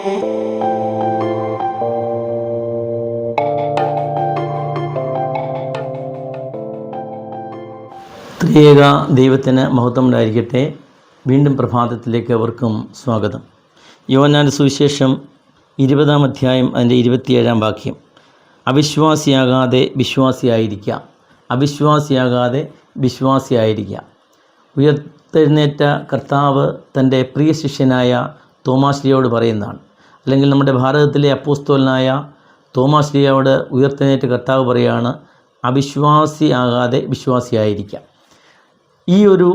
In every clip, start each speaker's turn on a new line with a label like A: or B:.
A: ത്രിയേക ദൈവത്തിന് മഹത്വം ഉണ്ടായിരിക്കട്ടെ വീണ്ടും പ്രഭാതത്തിലേക്ക് അവർക്കും സ്വാഗതം. യോവന്നാന്റെ സുവിശേഷം ഇരുപതാം അധ്യായം അതിന്റെ ഇരുപത്തിയേഴാം വാക്യം. അവിശ്വാസിയാകാതെ വിശ്വാസിയായിരിക്കുക അവിശ്വാസിയാകാതെ വിശ്വാസിയായിരിക്കുക ഉയർത്തെഴുന്നേറ്റ കർത്താവ് തന്റെ പ്രിയ ശിഷ്യനായ തോമാശ്ലിയോട് പറയുന്നതാണ്. അല്ലെങ്കിൽ നമ്മുടെ ഭാരതത്തിലെ അപ്പോസ്തോലനായ തോമാശ്ലിയോട് ഉയർത്തനേറ്റ് കർത്താവ് പറയുകയാണ് അവിശ്വാസിയാകാതെ വിശ്വാസിയായിരിക്കാം. ഈ ഒരു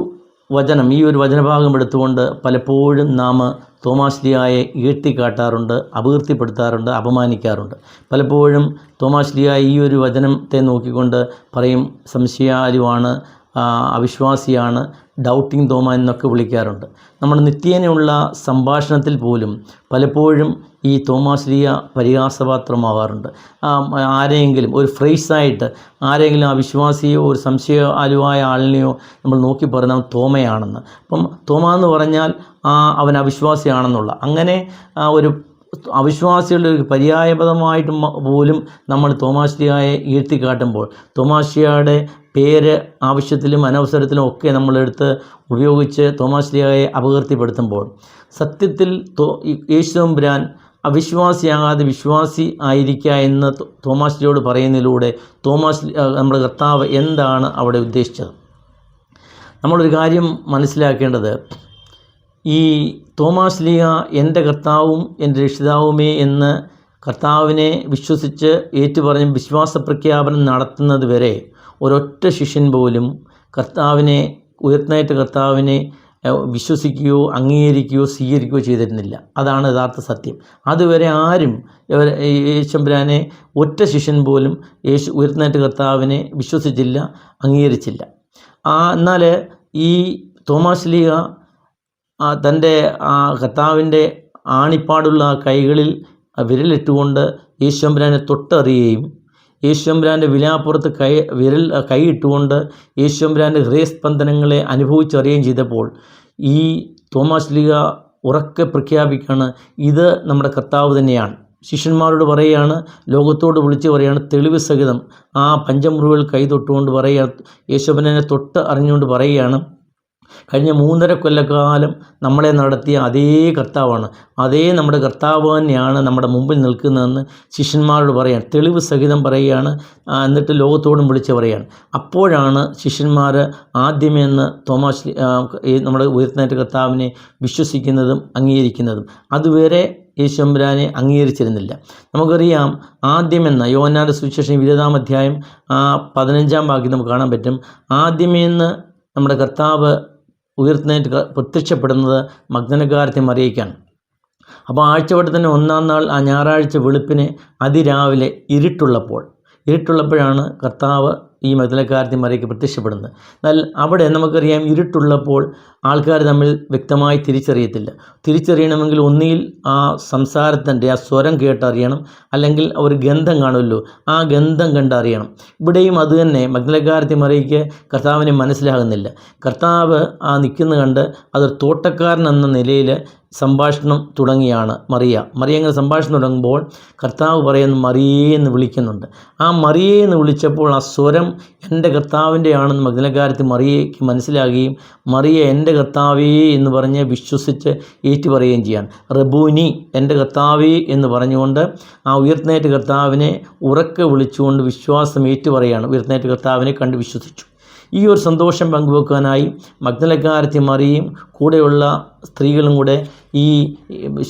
A: വചനം ഈ ഒരു വചനഭാഗം എടുത്തുകൊണ്ട് പലപ്പോഴും നാം തോമാശ്ലിയായെ ഈട്ടിക്കാട്ടാറുണ്ട് അപകീർത്തിപ്പെടുത്താറുണ്ട് അപമാനിക്കാറുണ്ട്. പലപ്പോഴും തോമാശ്ലിയായ ഈ ഒരു വചനത്തെ നോക്കിക്കൊണ്ട് പറയും സംശയാലുവാണ് അവിശ്വാസിയാണ് ഡൗട്ടിങ് തോമ എന്നൊക്കെ വിളിക്കാറുണ്ട്. നമ്മുടെ നിത്യേനയുള്ള സംഭാഷണത്തിൽ പോലും പലപ്പോഴും ഈ തോമാശ്രീയ പരിഹാസപാത്രമാവാറുണ്ട്. ആരെയെങ്കിലും ഒരു ഫ്രേസായിട്ട് ആരെങ്കിലും അവിശ്വാസിയോ വിശ്വാസിയോ ഒരു സംശയ ആലുവായ ആളിനെയോ നമ്മൾ നോക്കി പറഞ്ഞാൽ തോമയാണെന്ന്. അപ്പം തോമ എന്ന് പറഞ്ഞാൽ അവൻ അവിശ്വാസിയാണെന്നുള്ള. അങ്ങനെ ഒരു അവിശ്വാസികളുടെ ഒരു പര്യായപദമായിട്ട് പോലും നമ്മൾ തോമാശ്ലിയായെ ഈഴ്ത്തിക്കാട്ടുമ്പോൾ തോമാശ്ലിയായുടെ പേര് ആവശ്യത്തിലും അനവസരത്തിലും ഒക്കെ നമ്മളെടുത്ത് ഉപയോഗിച്ച് തോമാശ്ലിയായെ അപകീർത്തിപ്പെടുത്തുമ്പോൾ സത്യത്തിൽ യേശുദമ്പുരാൻ അവിശ്വാസിയാകാതെ വിശ്വാസി ആയിരിക്കുക എന്ന് തോമാശ്ലിയോട് പറയുന്നതിലൂടെ തോമാസ് നമ്മുടെ കർത്താവ് എന്താണ് അവിടെ ഉദ്ദേശിച്ചത്? നമ്മളൊരു കാര്യം മനസ്സിലാക്കേണ്ടത് ഈ തോമാസ് ലീഹ എന്റെ കർത്താവും എന്റെ രക്ഷിതാവുമേ എന്ന് കർത്താവിനെ വിശ്വസിച്ച് ഏറ്റുപറഞ്ഞ് വിശ്വാസ പ്രഖ്യാപനം നടത്തുന്നത് വരെ ഒരൊറ്റ ശിഷ്യൻ പോലും കർത്താവിനെ ഉയർത്തനായിട്ട് കർത്താവിനെ വിശ്വസിക്കുകയോ അംഗീകരിക്കുകയോ സ്വീകരിക്കുകയോ ചെയ്തിരുന്നില്ല. അതാണ് യഥാർത്ഥ സത്യം. അതുവരെ ആരും യേശുമ്പുരാനെ ഒറ്റ ശിഷ്യൻ പോലും യേശു ഉയർത്തനായിട്ട് കർത്താവിനെ വിശ്വസിച്ചില്ല അംഗീകരിച്ചില്ല. എന്നാൽ ഈ ആ തന്റെ ആ കർത്താവിന്റെ ആണിപ്പാടുള്ള കൈകളിൽ വിരലിട്ടുകൊണ്ട് യേശുമ്പരാനെ തൊട്ടറിയുകയും യേശുമ്പരാന്റെ വിലാപ്പുറത്ത് കൈ വിരൽ കൈയിട്ടുകൊണ്ട് യേശുമ്പരാന്റെ ഹൃദയസ്പന്ദനങ്ങളെ അനുഭവിച്ചറിയുകയും ചെയ്തപ്പോൾ ഈ തോമാസ് ലിഗ ഉറക്കെ പ്രഖ്യാപിക്കുകയാണ് ഇത് നമ്മുടെ കർത്താവ് തന്നെയാണ്. ശിഷ്യന്മാരോട് പറയുകയാണ് ലോകത്തോട് വിളിച്ച് പറയുകയാണ് തെളിവ് സഹിതം ആ പഞ്ചമുറിവുകൾ കൈ തൊട്ടുകൊണ്ട് പറയുക യേശുബനെ തൊട്ട് അറിഞ്ഞുകൊണ്ട് പറയുകയാണ് കഴിഞ്ഞ മൂന്നര കൊല്ലക്കാലം നമ്മളെ നടത്തിയ അതേ കർത്താവാണ്. അതേ നമ്മുടെ കർത്താവ് തന്നെയാണ് നമ്മുടെ മുമ്പിൽ നിൽക്കുന്നതെന്ന് ശിഷ്യന്മാരോട് പറയാൻ തെളിവ് സഹിതം പറയുകയാണ് എന്നിട്ട് ലോകത്തോടും വിളിച്ച് പറയാണ് അപ്പോഴാണ് ശിഷ്യന്മാർ ആദ്യമെന്ന് ലി- നമ്മുടെ ഉയർത്തേറ്റ കർത്താവിനെ വിശ്വസിക്കുന്നതും അംഗീകരിക്കുന്നതും. അതുവരെ യേശുമ്പരാനെ അംഗീകരിച്ചിരുന്നില്ല. നമുക്കറിയാം ആദ്യമെന്ന യോനാട് സുവിശേഷം ഇരുപതാം അധ്യായം പതിനഞ്ചാം ഭാഗ്യം നമുക്ക് കാണാൻ പറ്റും. ആദ്യമേന്ന് നമ്മുടെ കർത്താവ് ഉയർത്തേറ്റ് ക- പ്രത്യക്ഷപ്പെടുന്നത് മഗ്നകാരത്തെ മറിയിക്കാണ് അപ്പോൾ ആഴ്ചവട്ടത്തിന്റെ ഒന്നാം നാൾ ആ ഞായറാഴ്ച വെളുപ്പിന് അതിരാവിലെ ഇരുട്ടുള്ളപ്പോൾ ഇരുട്ടുള്ളപ്പോഴാണ് കർത്താവ് ഈ മതിലക്കാരത്തെ മറിയ്ക്ക് പ്രത്യക്ഷപ്പെടുന്നത്. എന്നാൽ അവിടെ നമുക്കറിയാം ഇരുട്ടുള്ളപ്പോൾ ആൾക്കാർ തമ്മിൽ വ്യക്തമായി തിരിച്ചറിയത്തില്ല. തിരിച്ചറിയണമെങ്കിൽ ഒന്നിൽ ആ സംസാരത്തിന്റെ ആ സ്വരം കേട്ടറിയണം. അല്ലെങ്കിൽ ഒരു ഗന്ധം കാണുമല്ലോ ആ ഗന്ധം കണ്ടറിയണം. ഇവിടെയും അതുതന്നെ മഗ്നലക്കാരത്തെ മറിയ്ക്ക് കർത്താവിനെ മനസ്സിലാകുന്നില്ല. കർത്താവ് ആ നിൽക്കുന്ന കണ്ട് അതൊരു തോട്ടക്കാരൻ എന്ന നിലയിൽ സംഭാഷണം തുടങ്ങിയാണ് മറിയ. മറിയ അങ്ങനെ സംഭാഷണം തുടങ്ങുമ്പോൾ കർത്താവ് പറയുന്നു മറിയേ എന്ന് വിളിക്കുന്നുണ്ട്. ആ മറിയേ എന്ന് വിളിച്ചപ്പോൾ ആ സ്വരം എന്റെ കർത്താവിന്റെ ആണെന്ന് മഗ്നകാരത്തിൽ മറിയയ്ക്ക് മനസ്സിലാകുകയും മറിയ എന്റെ കർത്താവേ എന്ന് പറഞ്ഞ് വിശ്വസിച്ച് ഏറ്റു പറയുകയും ചെയ്യാൻ. റബൂനി എന്റെ കർത്താവേ എന്ന് പറഞ്ഞുകൊണ്ട് ആ ഉയർത്തേറ്റ കർത്താവിനെ ഉറക്കെ വിളിച്ചുകൊണ്ട് വിശ്വാസം ഏറ്റു പറയുകയാണ് കർത്താവിനെ കണ്ട് വിശ്വസിച്ചു. ഈ ഒരു സന്തോഷം പങ്കുവെക്കാനായി മഗ്നലക്കാരത്തി മറിയും കൂടെയുള്ള സ്ത്രീകളും കൂടെ ഈ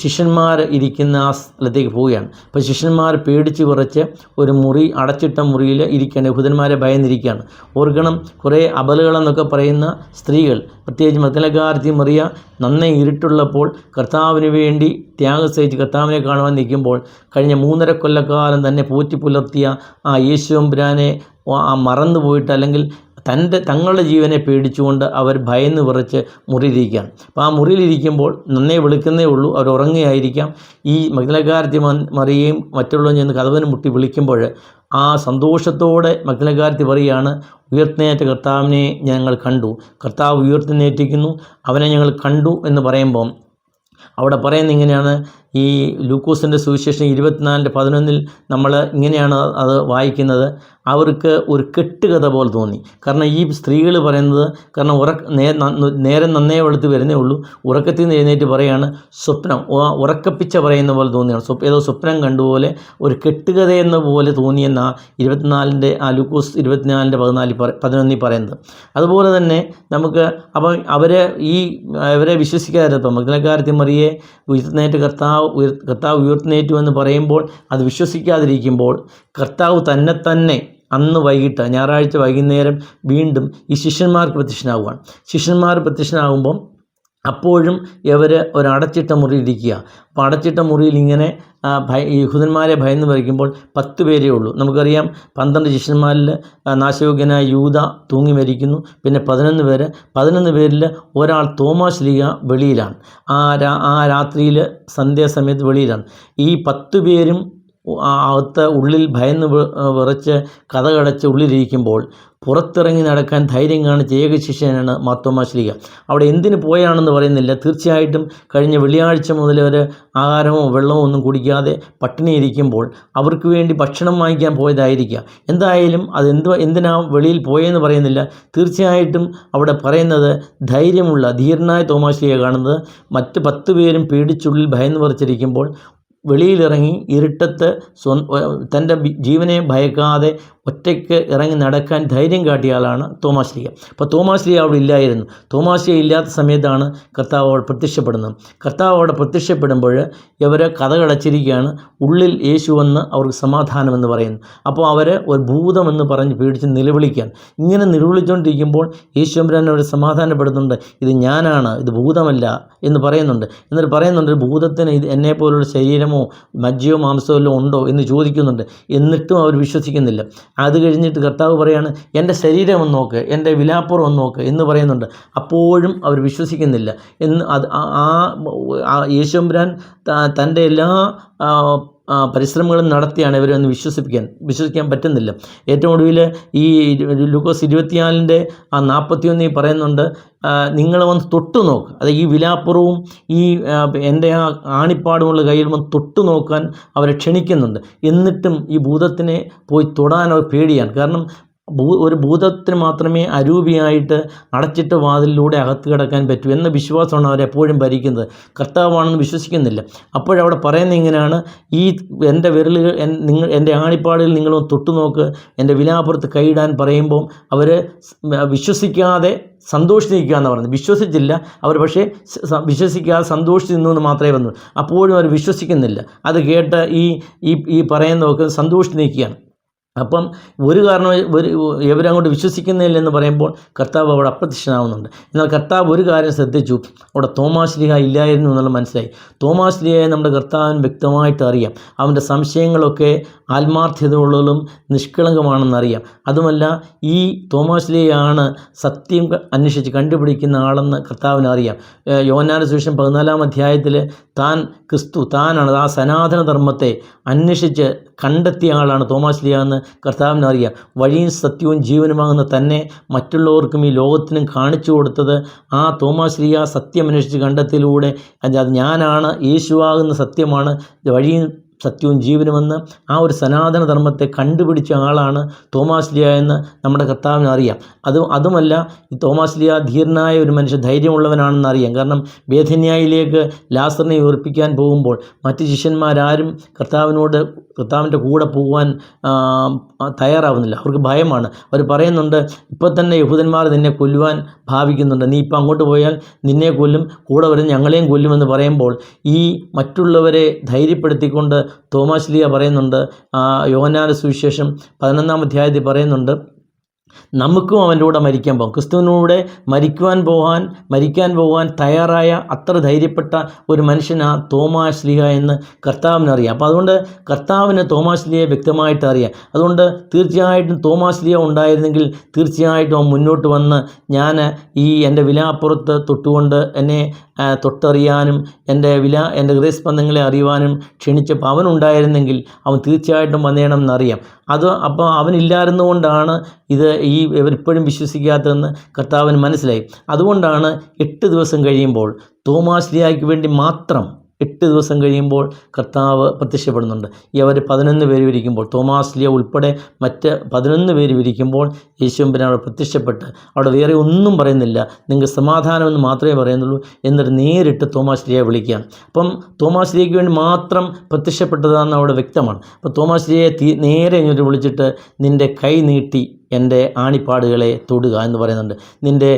A: ശിഷ്യന്മാർ ഇരിക്കുന്ന ആ സ്ഥലത്തേക്ക് പോവുകയാണ്. അപ്പോൾ ശിഷ്യന്മാർ പേടിച്ച് വിറച്ച് ഒരു മുറി അടച്ചിട്ട മുറിയിൽ ഇരിക്കുകയാണ്. യഹൂദന്മാരെ ഭയന്നിരിക്കുകയാണ്. ഓർക്കണം കുറേ അബലുകളെന്നൊക്കെ പറയുന്ന സ്ത്രീകൾ പ്രത്യേകിച്ച് മഗ്നലക്കാരത്തി മറിയ നന്നേ ഇരുട്ടുള്ളപ്പോൾ കർത്താവിന് വേണ്ടി ത്യാഗം സഹിച്ച് കർത്താവിനെ കാണുവാൻ നിൽക്കുമ്പോൾ കഴിഞ്ഞ മൂന്നര കൊല്ലക്കാലം തന്നെ പോറ്റി പുലർത്തിയ ആ യേശുവമ്പുരാനെ ആ മറന്നു പോയിട്ട് അല്ലെങ്കിൽ തന്റെ തങ്ങളുടെ ജീവനെ പേടിച്ചുകൊണ്ട് അവർ ഭയന്ന് വിറച്ച് മുറിയിലിരിക്കുകയാണ്. അപ്പോൾ ആ മുറിയിലിരിക്കുമ്പോൾ നന്നേ വിളിക്കുന്നേ ഉള്ളൂ അവർ ഉറങ്ങുകയായിരിക്കാം. ഈ മഗ്നകാരത്തി മറിയേയും മറ്റുള്ളവരും ചെന്ന് കഥവന് മുട്ടി വിളിക്കുമ്പോൾ ആ സന്തോഷത്തോടെ മഗ്നകാരത്തി പറയുകയാണ് ഉയർത്തിനേറ്റ കർത്താവിനെ ഞങ്ങൾ കണ്ടു. കർത്താവ് ഉയർത്തുന്നേറ്റിരിക്കുന്നു അവനെ ഞങ്ങൾ കണ്ടു എന്ന് പറയുമ്പം അവിടെ പറയുന്ന ഇങ്ങനെയാണ് ഈ ലൂക്കോസിന്റെ സുവിശേഷം ഇരുപത്തിനാലിന്റെ പതിനൊന്നിൽ നമ്മൾ ഇങ്ങനെയാണ് അത് വായിക്കുന്നത്. അവർക്ക് ഒരു കെട്ടുകഥ പോലെ തോന്നി. കാരണം ഈ സ്ത്രീകൾ പറയുന്നത് കാരണം ഉറ നേരം നന്നേ വെളുത്ത് വരുന്നേ ഉള്ളൂ. ഉറക്കത്തിൽ നിന്ന് എഴുന്നേറ്റ് പറയാണ് സ്വപ്നം. ഉറക്കപ്പിച്ച പറയുന്ന പോലെ തോന്നിയാണ്. സ്വപ്നം ഏതോ സ്വപ്നം കണ്ടുപോലെ ഒരു കെട്ടുകഥ എന്ന പോലെ തോന്നിയെന്ന ഇരുപത്തിനാലിന്റെ ആ ലൂക്കോസ് ഇരുപത്തിനാലിന്റെ പതിനാലിൽ പറ പതിനൊന്നിൽ പറയുന്നത്. അതുപോലെ തന്നെ നമുക്ക് അപ്പം അവരെ ഈ അവരെ വിശ്വസിക്കാതെ ഇപ്പം മഗ്നകാരത്തി മറിയെ ഉയർത്തുന്നേറ്റ് കർത്താവ് ഉയർ കർത്താവ് ഉയർത്തുന്നേറ്റു എന്ന് പറയുമ്പോൾ അത് വിശ്വസിക്കാതിരിക്കുമ്പോൾ കർത്താവ് തന്നെ തന്നെ അന്ന് വൈകിട്ട് ഞായറാഴ്ച വൈകുന്നേരം വീണ്ടും ഈ ശിഷ്യന്മാർക്ക് പ്രത്യക്ഷനാവുകയാണ് ശിഷ്യന്മാർ പ്രത്യക്ഷനാകുമ്പം അപ്പോഴും ഇവർ ഒരടച്ചിട്ട മുറി മുറിയിലിരിക്കുക അപ്പോൾ അടച്ചിട്ട മുറിയിൽ ഇങ്ങനെ ഭയ യഹൂദന്മാരെ ഭയന്ന് വരയ്ക്കുമ്പോൾ പത്ത് പേരേ ഉള്ളൂ. നമുക്കറിയാം പന്ത്രണ്ട് ശിഷ്യന്മാരിൽ നാശയോഗ്യനായ യൂത തൂങ്ങി മരിക്കുന്നു. പിന്നെ പതിനൊന്ന് പേര് പതിനൊന്ന് പേരിൽ ഒരാൾ തോമാസ് ലീഗ വെളിയിലാണ്. ആ രാ ആ രാത്രിയിൽ സന്ധ്യാസമയത്ത് വെളിയിലാണ്. ഈ പത്ത് പേരും അകത്ത് ഉള്ളിൽ ഭയന്ന് വിറച്ച് കഥകടച്ച് ഉള്ളിലിരിക്കുമ്പോൾ പുറത്തിറങ്ങി നടക്കാൻ ധൈര്യം കാണിച്ച ഏക ശിഷ്യനാണ് മാർത്തോമാശ്ലീക അവിടെ എന്തിന് പോയാണെന്ന് പറയുന്നില്ല. തീർച്ചയായിട്ടും കഴിഞ്ഞ വെള്ളിയാഴ്ച മുതൽ അവർ ആഹാരമോ വെള്ളമോ ഒന്നും കുടിക്കാതെ പട്ടിണിയിരിക്കുമ്പോൾ അവർക്ക് വേണ്ടി ഭക്ഷണം വാങ്ങിക്കാൻ പോയതായിരിക്കുക എന്തായാലും അത് എന്ത് എന്തിനാ വെളിയിൽ പോയെന്ന് പറയുന്നില്ല. തീർച്ചയായിട്ടും അവിടെ പറയുന്നത് ധൈര്യമുള്ള ധീരനായ തോമാശ്ലീഹ കാണുന്നത് മറ്റ് പത്ത് പേരും പേടിച്ചുള്ളിൽ ഭയന്ന് പറിച്ചിരിക്കുമ്പോൾ വെളിയിലിറങ്ങി ഇരുട്ടത്ത് സ്വ തന്റെ ജീവനെ ഭയക്കാതെ ഒറ്റയ്ക്ക് ഇറങ്ങി നടക്കാൻ ധൈര്യം കാട്ടിയ ആളാണ് തോമാശ്ലീഹ അപ്പോൾ തോമാശ്ലീഹ അവിടെ ഇല്ലായിരുന്നു. തോമാശ്ലീഹ ഇല്ലാത്ത സമയത്താണ് കർത്താവ് അവിടെ പ്രത്യക്ഷപ്പെടുന്നത്. കർത്താവ് അവിടെ പ്രത്യക്ഷപ്പെടുമ്പോൾ ഇവർ കഥകളച്ചിരിക്കുകയാണ്. ഉള്ളിൽ യേശു വന്ന് അവർക്ക് സമാധാനമെന്ന് പറയുന്നു. അപ്പോൾ അവർ ഒരു ഭൂതമെന്ന് പറഞ്ഞ് പേടിച്ച് നിലവിളിക്കാൻ. ഇങ്ങനെ നിലവിളിച്ചുകൊണ്ടിരിക്കുമ്പോൾ യേശു അമ്പരാൻ അവർ സമാധാനപ്പെടുന്നുണ്ട് ഇത് ഞാനാണ് ഇത് ഭൂതമല്ല എന്ന് പറയുന്നുണ്ട്. എന്നിട്ട് പറയുന്നുണ്ട് ഭൂതത്തിന് ഇത് എന്നെ പോലുള്ള ശരീരമോ മജ്ജയോ മാംസമോ ഉണ്ടോ? എന്ന് ചോദിക്കുന്നുണ്ട്. എന്നിട്ടും അവർ വിശ്വസിക്കുന്നില്ല. അത് കഴിഞ്ഞിട്ട് കർത്താവ് പറയാണ് എന്റെ ശരീരം ഒന്ന് നോക്ക് എന്റെ വിലാപ്പുറം ഒന്ന് നോക്ക് എന്ന് പറയുന്നുണ്ട്. അപ്പോഴും അവർ വിശ്വസിക്കുന്നില്ല. എന്ന് അത് ആ- ആ തന്റെ എല്ലാ പരിശ്രമങ്ങളും നടത്തിയാണ് ഇവരെ ഒന്ന് വിശ്വസിപ്പിക്കാൻ വിശ്വസിക്കാൻ പറ്റുന്നില്ല. ഏറ്റവും ഒടുവിൽ ഈ ലൂക്കോസ് ഇരുപത്തിനാലിന്റെ ആ നാൽപ്പത്തിയൊന്നിൽ പറയുന്നുണ്ട് നിങ്ങളെ വന്ന് തൊട്ടു നോക്ക്. അത് ഈ വിലാപ്പുറവും ഈ എന്റെ ആ ആണിപ്പാടുമുള്ള കയ്യിൽ വന്ന് തൊട്ടു നോക്കാൻ അവരെ ക്ഷണിക്കുന്നുണ്ട്. എന്നിട്ടും ഈ ഭൂതത്തിനെ പോയി തൊടാൻ അവർ പേടിയാണ്. കാരണം ഭൂ ഒരു ഭൂതത്തിന് മാത്രമേ അരൂപിയായിട്ട് അടച്ചിട്ട വാതിലിലൂടെ അകത്ത് കിടക്കാൻ പറ്റൂ എന്ന വിശ്വാസമാണ് അവരെപ്പോഴും ഭരിക്കുന്നത്. കർത്താവാണെന്ന് വിശ്വസിക്കുന്നില്ല. അപ്പോഴവിടെ പറയുന്നത് ഇങ്ങനെയാണ് ഈ എന്റെ വിരലുകൾ നിങ്ങൾ എന്റെ ആണിപ്പാടിൽ നിങ്ങളൊന്ന് തൊട്ടു നോക്ക് എന്റെ വിലാപുറത്ത് കൈയിടാൻ പറയുമ്പോൾ അവർ വിശ്വസിക്കാതെ സന്തോഷിച്ചിരിക്കുക എന്ന് പറഞ്ഞു വിശ്വസിച്ചില്ല. അവർ പക്ഷേ വിശ്വസിക്കാതെ സന്തോഷിച്ച് നിന്നു എന്ന് മാത്രമേ വന്നു അപ്പോഴും അവർ വിശ്വസിക്കുന്നില്ല. അത് കേട്ട് ഈ ഈ പറയുന്നവർക്ക് സന്തോഷിച്ച് നിൽക്കുകയാണ് അപ്പം ഒരു കാരണം ഒരു ഇവരങ്ങോട്ട് വിശ്വസിക്കുന്നില്ലെന്ന് പറയുമ്പോൾ കർത്താവ് അവിടെ അപ്രത്യക്ഷനാവുന്നുണ്ട്. എന്നാൽ കർത്താവ് ഒരു കാര്യം ശ്രദ്ധിച്ചു. അവിടെ തോമാശ്ലിഹ ഇല്ലായിരുന്നു എന്നുള്ള മനസ്സിലായി. തോമാശ്ലിഹയെ നമ്മുടെ കർത്താവിന് വ്യക്തമായിട്ട് അറിയാം. അവന്റെ സംശയങ്ങളൊക്കെ ആത്മാർത്ഥതയുള്ളതും നിഷ്കളങ്കമാണെന്നറിയാം. അതുമല്ല ഈ തോമാശ്ലിഹയാണ് സത്യം അന്വേഷിച്ച് കണ്ടുപിടിക്കുന്ന ആളെന്ന് കർത്താവിന് അറിയാം. യോനാന സുവിശേഷം പതിനാലാം അധ്യായത്തിൽ താൻ ക്രിസ്തു താനാണ് ആ സനാതന ധർമ്മത്തെ അന്വേഷിച്ച് കണ്ടെത്തിയ ആളാണ് തോമാശ്ലിയ എന്ന് കർത്താവിന് അറിയാം. വഴിയും സത്യവും ജീവനുമാകുന്ന തന്നെ മറ്റുള്ളവർക്കും ഈ ലോകത്തിനും കാണിച്ചു കൊടുത്തത് ആ തോമാശ്രീയ ലിയ സത്യം അന്വേഷിച്ച് കണ്ടെത്തിയതിലൂടെ അത് അത് ഞാനാണ് യേശുവാകുന്ന സത്യമാണ്. വഴിയും സത്യവും ജീവനുമെന്ന് ആ ഒരു സനാതന ധർമ്മത്തെ കണ്ടുപിടിച്ച ആളാണ് തോമാസ് ലിയ എന്ന് നമ്മുടെ കർത്താവിന് അറിയാം. അത് അതുമല്ല ഈ തോമാസ് ലിയ ധീരനായ ഒരു മനുഷ്യ ധൈര്യമുള്ളവനാണെന്ന് അറിയാം. കാരണം വേദന്യായിലേക്ക് ലാസറിനെ ഉറപ്പിക്കാൻ പോകുമ്പോൾ മറ്റ് ശിഷ്യന്മാരാരും കർത്താവിനോട് കർത്താവിന്റെ കൂടെ പോകാൻ തയ്യാറാവുന്നില്ല. അവർക്ക് ഭയമാണ്. അവർ പറയുന്നുണ്ട് ഇപ്പോൾ തന്നെ യഹൂദന്മാർ നിന്നെ കൊല്ലുവാൻ ഭാവിക്കുന്നുണ്ട്. നീ ഇപ്പോൾ അങ്ങോട്ട് പോയാൽ നിന്നെ കൊല്ലും കൂടെ വരുന്ന ഞങ്ങളെയും കൊല്ലുമെന്ന് പറയുമ്പോൾ ഈ മറ്റുള്ളവരെ ധൈര്യപ്പെടുത്തിക്കൊണ്ട് തോമാശ്ലിയ പറയുന്നുണ്ട് ആ, യോഹന്നാന്റെ സുവിശേഷം പതിനൊന്നാം അധ്യായത്തിൽ പറയുന്നുണ്ട് നമുക്കും അവന്റെ കൂടെ മരിക്കാൻ പോകാം. ക്രിസ്തുവിനൂടെ മരിക്കുവാൻ പോകാൻ മരിക്കാൻ പോകാൻ തയ്യാറായ അത്ര ധൈര്യപ്പെട്ട ഒരു മനുഷ്യനാ തോമാശ്ലിഹ എന്ന് കർത്താവിനറിയാം അപ്പോൾ അതുകൊണ്ട് കർത്താവിന് തോമാശ്ലിയെ വ്യക്തമായിട്ട് അറിയാം. അതുകൊണ്ട് തീർച്ചയായിട്ടും തോമാശ്ലിയ ഉണ്ടായിരുന്നെങ്കിൽ തീർച്ചയായിട്ടും അവൻ മുന്നോട്ട് വന്ന് ഞാൻ ഈ എന്റെ വിലാപ്പുറത്ത് തൊട്ടുകൊണ്ട് എന്നെ തൊട്ടറിയാനും എന്റെ വില എന്റെ ഹൃദയസ്പന്ദങ്ങളെ അറിയുവാനും ക്ഷണിച്ചപ്പോൾ അവനുണ്ടായിരുന്നെങ്കിൽ അവൻ തീർച്ചയായിട്ടും വന്നേണം എന്നറിയാം അത് അപ്പോൾ അവനില്ലായിരുന്നുകൊണ്ടാണ് ഇത് ഈ ഇവരിപ്പോഴും വിശ്വസിക്കാത്തതെന്ന് കർത്താവിന് മനസ്സിലായി. അതുകൊണ്ടാണ് എട്ട് ദിവസം കഴിയുമ്പോൾ തോമാശ്ലിയായ്ക്ക് വേണ്ടി മാത്രം എട്ട് ദിവസം കഴിയുമ്പോൾ കർത്താവ് പ്രത്യക്ഷപ്പെടുന്നുണ്ട്. ഈ അവർ പതിനൊന്ന് പേര് വിരിക്കുമ്പോൾ തോമാസ് ലിയ ഉൾപ്പെടെ മറ്റ് പതിനൊന്ന് പേര് വിരിക്കുമ്പോൾ യേശുവിനെ അവിടെ പ്രത്യക്ഷപ്പെട്ട് അവിടെ വേറെ ഒന്നും പറയുന്നില്ല. നിങ്ങൾക്ക് സമാധാനമെന്ന് മാത്രമേ പറയുന്നുള്ളൂ. എന്നിട്ട് നേരിട്ട് തോമാസ് ലിയെ വിളിക്കുകയാണ്. അപ്പം തോമാസ് ലിയയ്ക്ക് വേണ്ടി മാത്രം പ്രത്യക്ഷപ്പെട്ടതാണെന്ന് അവിടെ വ്യക്തമാണ്. അപ്പോൾ തോമാസ് ലിയയെ തീ നേരെ ഇങ്ങോട്ട് വിളിച്ചിട്ട് നിന്റെ കൈ നീട്ടി എന്റെ ആണിപ്പാടുകളെ തൊടുക എന്ന് പറയുന്നുണ്ട്. നിന്റെ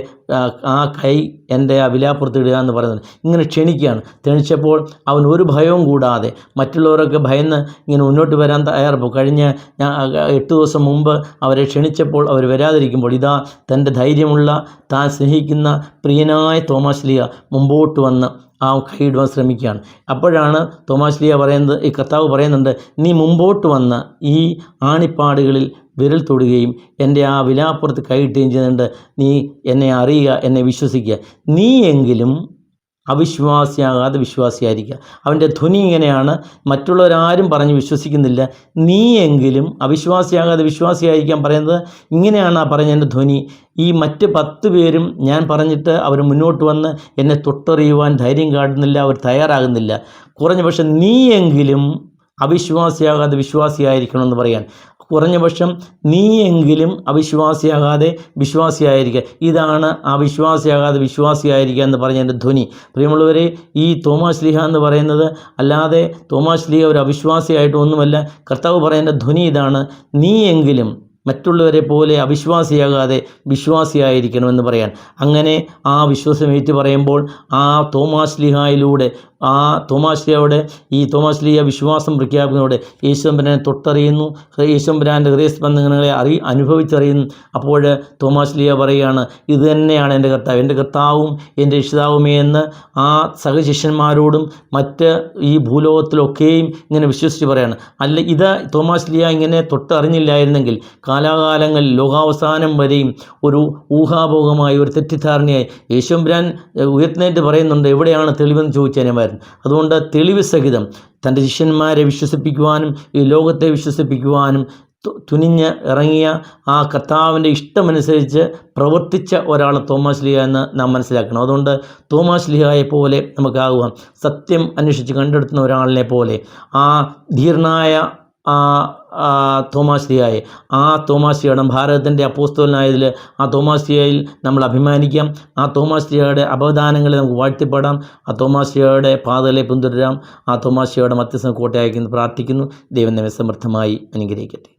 A: ആ, കൈ എന്റെ ആ വിലാപ്പുറത്ത് ഇടുക എന്ന് പറയുന്നുണ്ട്. ഇങ്ങനെ ക്ഷണിക്കുകയാണ്. ക്ഷണിച്ചപ്പോൾ അവൻ ഒരു ഭയവും കൂടാതെ മറ്റുള്ളവരൊക്കെ ഭയന്ന് ഇങ്ങനെ മുന്നോട്ട് വരാൻ തയ്യാറപ്പോൾ കഴിഞ്ഞ ഞാൻ എട്ട് ദിവസം മുമ്പ് അവരെ ക്ഷണിച്ചപ്പോൾ അവർ വരാതിരിക്കുമ്പോൾ ഇതാ തന്റെ ധൈര്യമുള്ള താൻ സ്നേഹിക്കുന്ന പ്രിയനായ തോമാശ്ലിയ മുമ്പോട്ട് വന്ന് ആ കൈയിടുവാൻ ശ്രമിക്കുകയാണ്. അപ്പോഴാണ് തോമാശ്ലിയ പറയുന്നത് ഈ കർത്താവ് പറയുന്നുണ്ട് നീ മുമ്പോട്ട് വന്ന ഈ ആണിപ്പാടുകളിൽ വിരൽ തൊടുകയും എന്റെ ആ വിലാപ്പുറത്ത് കൈയിട്ടുകയും ചെയ്യുന്നുണ്ട്. നീ എന്നെ അറിയുക എന്നെ വിശ്വസിക്കുക. നീയെങ്കിലും അവിശ്വാസിയാകാതെ വിശ്വാസിയായിരിക്കുക. അവന്റെ ധ്വനി ഇങ്ങനെയാണ്. മറ്റുള്ളവരാരും പറഞ്ഞ് വിശ്വസിക്കുന്നില്ല. നീയെങ്കിലും അവിശ്വാസിയാകാതെ വിശ്വാസിയായിരിക്കാൻ പറയുന്നത് ഇങ്ങനെയാണ് ആ പറഞ്ഞ എന്റെ ധ്വനി. ഈ മറ്റ് പത്ത് പേരും ഞാൻ പറഞ്ഞിട്ട് അവർ മുന്നോട്ട് വന്ന് എന്നെ തൊട്ടറിയുവാൻ ധൈര്യം കാട്ടുന്നില്ല അവർ തയ്യാറാകുന്നില്ല. കുറഞ്ഞ പക്ഷെ നീയെങ്കിലും അവിശ്വാസിയാകാതെ വിശ്വാസിയായിരിക്കണമെന്ന് പറയാൻ. കുറഞ്ഞ പക്ഷം നീയെങ്കിലും അവിശ്വാസിയാകാതെ വിശ്വാസിയായിരിക്കുക ഇതാണ് അവിശ്വാസിയാകാതെ വിശ്വാസിയായിരിക്കുക എന്ന് പറഞ്ഞ എന്റെ ധ്വനി. പ്രിയമുള്ളവരെ ഈ തോമാസ് ലീഹ എന്ന് പറയുന്നത് അല്ലാതെ തോമാസ് ലീഹ ഒരു അവിശ്വാസിയായിട്ട് ഒന്നുമല്ല. കർത്താവ് പറയുന്ന ധ്വനി ഇതാണ്. നീയെങ്കിലും മറ്റുള്ളവരെ പോലെ അവിശ്വാസിയാകാതെ വിശ്വാസിയായിരിക്കണമെന്ന് പറയാൻ. അങ്ങനെ ആ വിശ്വാസം ഏറ്റു പറയുമ്പോൾ ആ തോമാസ് ലിഹായിലൂടെ ആ തോമാസ് ലിഹയുടെ ഈ തോമാശ്ലിയ വിശ്വാസം പ്രഖ്യാപിക്കുന്നതോടെ യേശുമ്പരനെ തൊട്ടറിയുന്നു. യേശുമ്പരാന്റെ ഹൃദയസ്പന്ദനങ്ങളെ അറി അനുഭവിച്ചറിയുന്നു. അപ്പോൾ തോമാശ്ലിയ പറയുകയാണ് ഇത് തന്നെയാണ് എന്റെ കർത്താവ് എന്റെ കർത്താവും എന്റെ രക്ഷിതാവുമേ എന്ന് ആ സഹശിഷ്യന്മാരോടും മറ്റ് ഈ ഭൂലോകത്തിലൊക്കെയും ഇങ്ങനെ വിശ്വസിച്ച് പറയാണ്. അല്ല ഇത് തോമാശ്ലിയ ഇങ്ങനെ തൊട്ടറിഞ്ഞില്ലായിരുന്നെങ്കിൽ കാലാകാലങ്ങളിൽ ലോകാവസാനം വരെയും ഒരു ഊഹാഭോഗമായി ഒരു തെറ്റിദ്ധാരണയായി യേശുമ്പരാൻ ഉയർത്തുന്നേറ്റ് പറയുന്നുണ്ട് എവിടെയാണ് തെളിവെന്ന് ചോദിച്ചതിനുമായിരുന്നു അതുകൊണ്ട് തെളിവ് സഹിതം തന്റെ ശിഷ്യന്മാരെ വിശ്വസിപ്പിക്കുവാനും ഈ ലോകത്തെ വിശ്വസിപ്പിക്കുവാനും തുനിഞ്ഞ് ഇറങ്ങിയ ആ കർത്താവിന്റെ ഇഷ്ടമനുസരിച്ച് പ്രവർത്തിച്ച ഒരാൾ തോമാസ് ലിഹ എന്ന് നാം മനസ്സിലാക്കണം. അതുകൊണ്ട് തോമാസ് ലിഹയെ പോലെ നമുക്കാകുക സത്യം അന്വേഷിച്ച് കണ്ടെടുത്തുന്ന ഒരാളിനെ പോലെ ആ ധീർണായ ആ തോമാശ്രിയായി ആ തോമാശ്രിയാണ് ഭാരതത്തിന്റെ അപ്പോസ്തോലനായതിൽ ആ തോമാശ്രിയയിൽ നമ്മൾ അഭിമാനിക്കാം. ആ തോമാശ്രിയയുടെ അപദാനങ്ങളെ നമുക്ക് വാഴ്ത്തിപ്പെടാം. ആ തോമാശ്രിയയുടെ പാതകളെ പിന്തുടരാം. ആ തോമാശ്രിയയുടെ മത്യസ്ഥ മധ്യസ്ഥ കോട്ടയായിരിക്കുന്നു പ്രാർത്ഥിക്കുന്നു. ദൈവം നമ്മെ സമൃദ്ധമായി അനുഗ്രഹിക്കട്ടെ.